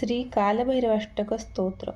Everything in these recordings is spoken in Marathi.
श्री कालभैरवाष्टक स्तोत्र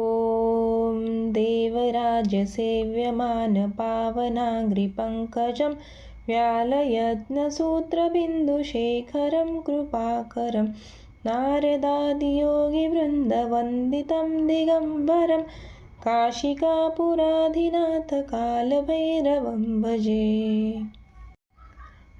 ॐ देवराजसेव्यमानपावनाग्रिपङ्कजं व्यालयत्नसूत्रबिन्दुशेखरं कृपाकरं नारदादियोगिवृन्दवन्दितं दिगम्बरं काशिकापुराधिनाथकालभैरवं भजे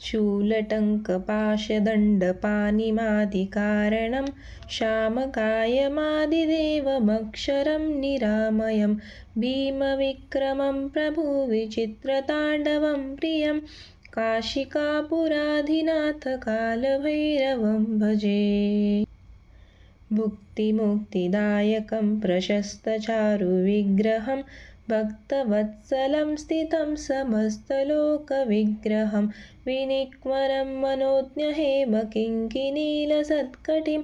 शूलटङ्कपाशदण्डपानिमादिकारणं श्यामकायमादिदेवमक्षरं निरामयं भीमविक्रमं प्रभुविचित्रताण्डवं प्रियं काशिकापुराधिनाथकालभैरवं भजे। भुक्तिमुक्तिदायकं प्रशस्तचारुविग्रहं भक्तवत्सलं स्थितं समस्तलोकविग्रहं विनिक्वरं मनोज्ञहेमकिङ्किनीलसत्कटिं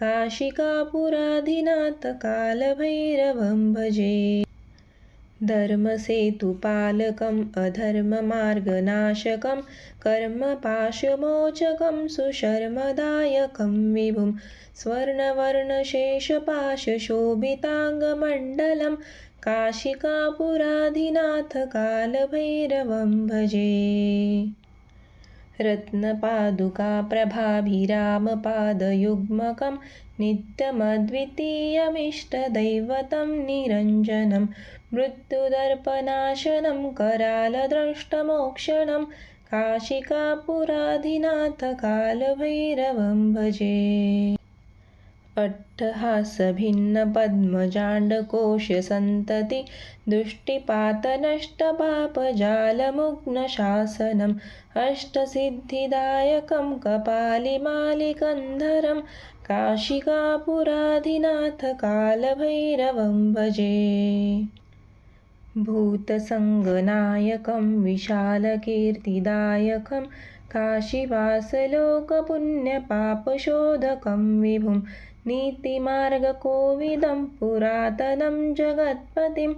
काशिकापुराधिनाथकालभैरवं भजे। धर्मसेतुपालकम् अधर्ममार्गनाशकं कर्मपाशमोचकं सुशर्मदायकं विभुं। स्वर्णवर्णशेषपाशशोभिताङ्गमण्डलं काशिकापुराधिनाथकालभैरवं भजे। रत्नपादुकाप्रभाभिरामपादयुग्मकं नित्यमद्वितीयमिष्टदैवतं निरञ्जनं मृत्युदर्पनाशनं करालद्रष्टमोक्षणं काशिकापुराधिनाथकालभैरवं भजे अट्टहासभिन्नपद्मजाण्डकोशसन्तति दृष्टिपातनष्टपापजालमुग्नशासनम् अष्टसिद्धिदायकं कपालिमालिकन्धरं काशिकापुराधिनाथकालभैरवं भजे। भूतसङ्गनायकं विशालकीर्तिदायकं काशीवासलोकपुण्यपापशोधकं विभुं नीतिमार्गकोविदं पुरातनं जगत्पतिं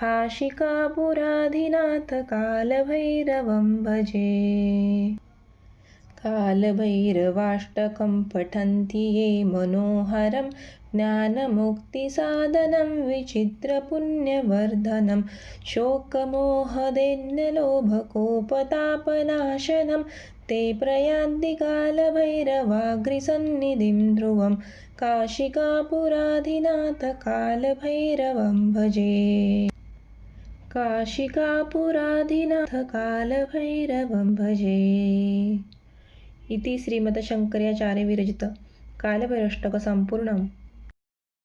काशिकापुराधिनाथकालभैरवं भजे कालभैरवाष्टकं पठन्ति ये मनोहरं ज्ञानमुक्तिसाधनं विचित्रपुण्यवर्धनं शोकमोहदैन्यलोभकोपतापनाशनं ते प्रयान्ति कालभैरवाग्रिसन्निधिं ध्रुवं काशिकापुराधिनाथकालभैरवं भजे। काशिकापुराधिनाथकालभैरवं भजे। इति श्रीमतशङ्कराचार्यविरचित कालभैरष्टकसम्पूर्णम्।